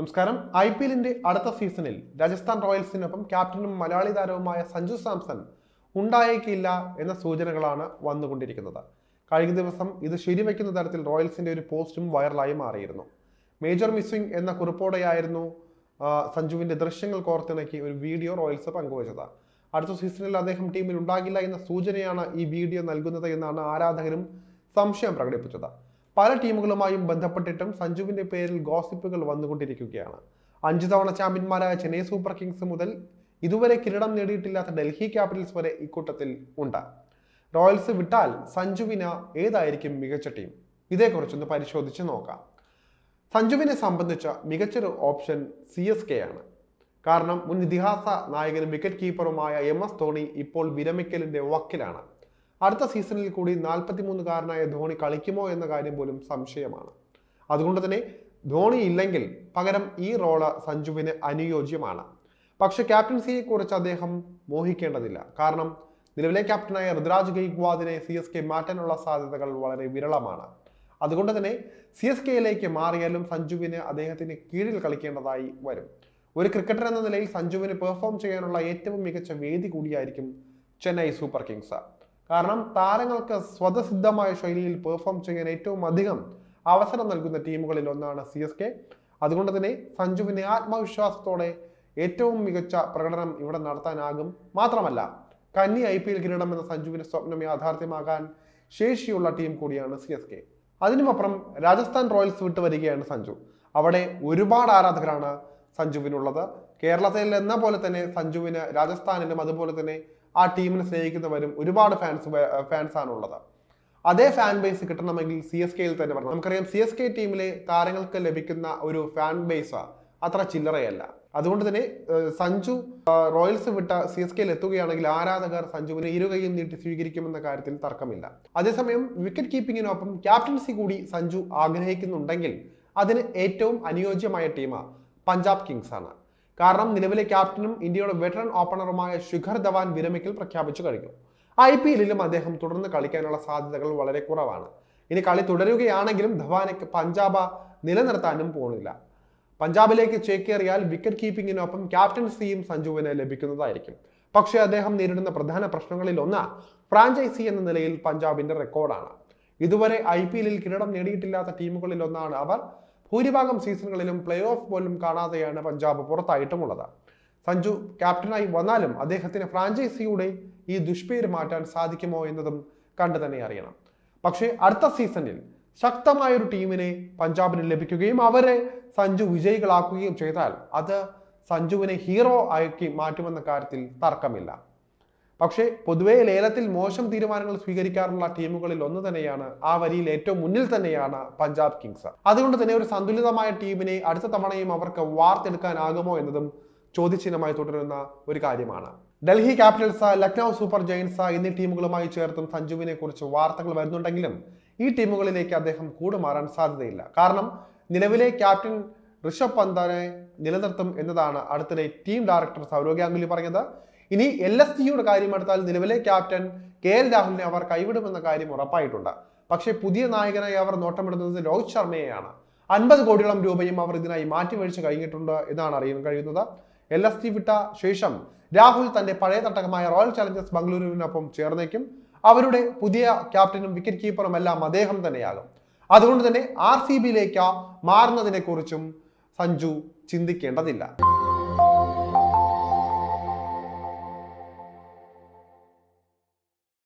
നമസ്കാരം. I P എല്ലിന്റെ അടുത്ത സീസണിൽ രാജസ്ഥാൻ റോയൽസിനൊപ്പം ക്യാപ്റ്റനും മലയാളി താരവുമായ സഞ്ജു സാംസൺ ഉണ്ടായേക്കില്ല എന്ന സൂചനകളാണ് വന്നുകൊണ്ടിരിക്കുന്നത്. കഴിഞ്ഞ ദിവസം ഇത് ശരിവെക്കുന്ന തരത്തിൽ റോയൽസിന്റെ ഒരു പോസ്റ്റും വൈറലായി മാറിയിരുന്നു. മേജർ മിസ്സിംഗ് എന്ന കുറിപ്പോടെയായിരുന്നു സഞ്ജുവിന്റെ ദൃശ്യങ്ങൾ കോർത്തിണക്കി ഒരു വീഡിയോ റോയൽസ് പങ്കുവച്ചത്. അടുത്ത സീസണിൽ അദ്ദേഹം ടീമിൽ ഉണ്ടാകില്ല എന്ന സൂചനയാണ് ഈ വീഡിയോ നൽകുന്നത് എന്നാണ് ആരാധകരും സംശയം പ്രകടിപ്പിച്ചത്. പല ടീമുകളുമായും ബന്ധപ്പെട്ടിട്ടും സഞ്ജുവിന്റെ പേരിൽ ഗോസിപ്പുകൾ വന്നുകൊണ്ടിരിക്കുകയാണ്. അഞ്ചു തവണ ചാമ്പ്യന്മാരായ ചെന്നൈ സൂപ്പർ കിങ്സ് മുതൽ ഇതുവരെ കിരീടം നേടിയിട്ടില്ലാത്ത ഡൽഹി ക്യാപിറ്റൽസ് വരെ ഇക്കൂട്ടത്തിൽ ഉണ്ട്. റോയൽസ് വിട്ടാൽ സഞ്ജുവിന് ഏതായിരിക്കും മികച്ച ടീം? ഇതേക്കുറിച്ചൊന്ന് പരിശോധിച്ച് നോക്കാം. സഞ്ജുവിനെ സംബന്ധിച്ച മികച്ചൊരു ഓപ്ഷൻ സി എസ് കെ ആണ്. കാരണം മുൻ ഇതിഹാസ നായകനും വിക്കറ്റ് കീപ്പറുമായ എം എസ് ധോണി ഇപ്പോൾ വിരമിക്കലിന്റെ വക്കിലാണ്. അടുത്ത സീസണിൽ കൂടി നാൽപ്പത്തിമൂന്നുകാരനായ ധോണി കളിക്കുമോ എന്ന കാര്യം പോലും സംശയമാണ്. അതുകൊണ്ട് തന്നെ ധോണി ഇല്ലെങ്കിൽ പകരം ഈ റോൾ സഞ്ജുവിന് അനുയോജ്യമാണ്. പക്ഷെ ക്യാപ്റ്റൻസിയെ കുറിച്ച് അദ്ദേഹം മോഹിക്കേണ്ടതില്ല. കാരണം നിലവിലെ ക്യാപ്റ്റനായ ഋതുരാജ് ഗെയ്ക്വാദിനെ സി എസ് കെ മാറ്റാനുള്ള സാധ്യതകൾ വളരെ വിരളമാണ്. അതുകൊണ്ട് തന്നെ സി എസ് കെയിലേക്ക് മാറിയാലും സഞ്ജുവിന് അദ്ദേഹത്തിന് കീഴിൽ കളിക്കേണ്ടതായി വരും. ഒരു ക്രിക്കറ്റർ എന്ന നിലയിൽ സഞ്ജുവിന് പെർഫോം ചെയ്യാനുള്ള ഏറ്റവും മികച്ച വേദി കൂടിയായിരിക്കും ചെന്നൈ സൂപ്പർ കിങ്സ്. കാരണം താരങ്ങൾക്ക് സ്വതസിദ്ധമായ ശൈലിയിൽ പെർഫോം ചെയ്യാൻ ഏറ്റവും അധികം അവസരം നൽകുന്ന ടീമുകളിൽ ഒന്നാണ് സി എസ് കെ. അതുകൊണ്ട് തന്നെ സഞ്ജുവിന് ആത്മവിശ്വാസത്തോടെ ഏറ്റവും മികച്ച പ്രകടനം ഇവിടെ നടത്താനാകും മാത്രമല്ല കന്നി ഐ പി എൽ കിരീടം എന്ന സഞ്ജുവിന്റെ സ്വപ്നം യാഥാർത്ഥ്യമാകാൻ ശേഷിയുള്ള ടീം കൂടിയാണ് സി എസ് കെ. അതിനുമപ്പുറം രാജസ്ഥാൻ റോയൽസ് വിട്ട് വരികയാണ് സഞ്ജു. അവിടെ ഒരുപാട് ആരാധകരാണ് സഞ്ജുവിനുള്ളത്. കേരളത്തിൽ എന്ന പോലെ തന്നെ സഞ്ജുവിന് രാജസ്ഥാനിലും അതുപോലെ തന്നെ ആ ടീമിനെ സ്നേഹിക്കുന്നവരും ഒരുപാട് ഫാൻസ് ഫാൻസ് ഉള്ളത്. അതേ ഫാൻ ബേസ് കിട്ടണമെങ്കിൽ സി എസ് കെയിൽ തന്നെ പറഞ്ഞു നമുക്കറിയാം സി എസ് കെ ടീമിലെ താരങ്ങൾക്ക് ലഭിക്കുന്ന ഒരു ഫാൻ ബേസ് അത്ര ചില്ലറയല്ല. അതുകൊണ്ട് തന്നെ സഞ്ജു റോയൽസ് വിട്ട സി എസ് കെയിൽ എത്തുകയാണെങ്കിൽ ആരാധകർ സഞ്ജുവിനെ ഇരുകയും നീട്ടി സ്വീകരിക്കുമെന്ന കാര്യത്തിൽ തർക്കമില്ല. അതേസമയം വിക്കറ്റ് കീപ്പിങ്ങിനൊപ്പം ക്യാപ്റ്റൻസി കൂടി സഞ്ജു ആഗ്രഹിക്കുന്നുണ്ടെങ്കിൽ അതിന് ഏറ്റവും അനുയോജ്യമായ ടീം പഞ്ചാബ് കിങ്സ് ആണ്. കാരണം നിലവിലെ ക്യാപ്റ്റനും ഇന്ത്യയുടെ വെറ്ററൻ ഓപ്പണറുമായ ശിഖർ ധവാൻ വിരമിക്കൽ പ്രഖ്യാപിച്ചു കഴിഞ്ഞു. ഐ പി എല്ലിലും അദ്ദേഹം തുടർന്ന് കളിക്കാനുള്ള സാധ്യതകൾ വളരെ കുറവാണ്. ഇനി കളി തുടരുകയാണെങ്കിലും ധവാനെ പഞ്ചാബ് നിലനിർത്താനും പോകുന്നില്ല പഞ്ചാബിലേക്ക് ചേക്കേറിയാൽ വിക്കറ്റ് കീപ്പിങ്ങിനൊപ്പം ക്യാപ്റ്റൻസിയും സഞ്ജുവിന് ലഭിക്കുന്നതായിരിക്കും. പക്ഷേ അദ്ദേഹം നേരിടുന്ന പ്രധാന പ്രശ്നങ്ങളിൽ ഒന്ന് ഫ്രാഞ്ചൈസി എന്ന നിലയിൽ പഞ്ചാബിന്റെ റെക്കോർഡാണ് ഇതുവരെ ഐ പി എല്ലിൽ കിരീടം നേടിയിട്ടില്ലാത്ത ടീമുകളിൽ ഒന്നാണ് അവർ ഭൂരിഭാഗം സീസണുകളിലും പ്ലേ ഓഫ് പോലും കാണാതെയാണ് പഞ്ചാബ് പുറത്തായിട്ടുമുള്ളത് സഞ്ജു ക്യാപ്റ്റനായി വന്നാലും അദ്ദേഹത്തിന് ഫ്രാഞ്ചൈസിയുടെ ഈ ദുഷ്പേര് മാറ്റാൻ സാധിക്കുമോ എന്നതും കണ്ടു തന്നെ അറിയണം. പക്ഷേ അടുത്ത സീസണിൽ ശക്തമായൊരു ടീമിനെ പഞ്ചാബിന് ലഭിക്കുകയും അവരെ സഞ്ജു വിജയികളാക്കുകയും ചെയ്താൽ അത് സഞ്ജുവിനെ ഹീറോ ആക്കി മാറ്റുമെന്ന കാര്യത്തിൽ തർക്കമില്ല. പക്ഷേ പൊതുവേ ലേലത്തിൽ മോശം തീരുമാനങ്ങൾ സ്വീകരിക്കാറുള്ള ടീമുകളിൽ ഒന്ന് തന്നെയാണ്. ആ വരിയിൽ ഏറ്റവും മുന്നിൽ തന്നെയാണ് പഞ്ചാബ് കിങ്സ്. അതുകൊണ്ട് തന്നെ ഒരു സന്തുലിതമായ ടീമിനെ അടുത്ത തവണയും അവർക്ക് വാർത്തെടുക്കാനാകുമോ എന്നതും ചോദ്യചിഹ്നമായി തുടരുന്ന ഒരു കാര്യമാണ്. Delhi Capitals Lucknow Super Giants എന്നീ ടീമുകളുമായി ചേർത്തും സഞ്ജുവിനെ കുറിച്ച് വാർത്തകൾ വരുന്നുണ്ടെങ്കിലും ഈ ടീമുകളിലേക്ക് അദ്ദേഹം കൂടുമാറാൻ സാധ്യതയില്ല. കാരണം നിലവിലെ ക്യാപ്റ്റൻ ഋഷഭ് പന്തിനെ നിലനിർത്തും എന്നതാണ് അടുത്തിടെ ടീം ഡയറക്ടർ സൗരവ് ഗാംഗുലി പറഞ്ഞത്. ഇനി എൽ എസ് ടിയുടെ കാര്യമെടുത്താൽ നിലവിലെ ക്യാപ്റ്റൻ കെ എൽ രാഹുലിനെ അവർ കൈവിടുമെന്ന കാര്യം ഉറപ്പായിട്ടുണ്ട്. പക്ഷേ പുതിയ നായകനായി അവർ നോട്ടമിടുന്നത് രോഹിത് ശർമ്മയെയാണ്. അൻപത് കോടിയോളം രൂപയും അവർ ഇതിനായി മാറ്റിവഴിച്ച് കഴിഞ്ഞിട്ടുണ്ട് എന്നാണ് അറിയാൻ കഴിയുന്നത്. എൽ എസ് ടി വിട്ട ശേഷം രാഹുൽ തന്റെ പഴയ തട്ടകമായ റോയൽ ചലഞ്ചേഴ്സ് ബംഗളൂരുവിനൊപ്പം ചേർന്നേക്കും. അവരുടെ പുതിയ ക്യാപ്റ്റനും വിക്കറ്റ് കീപ്പറും എല്ലാം അദ്ദേഹം തന്നെയാകും. അതുകൊണ്ട് തന്നെ ആർ സി ബിയിലേക്ക് മാറുന്നതിനെ കുറിച്ചും സഞ്ജു ചിന്തിക്കേണ്ടതില്ല.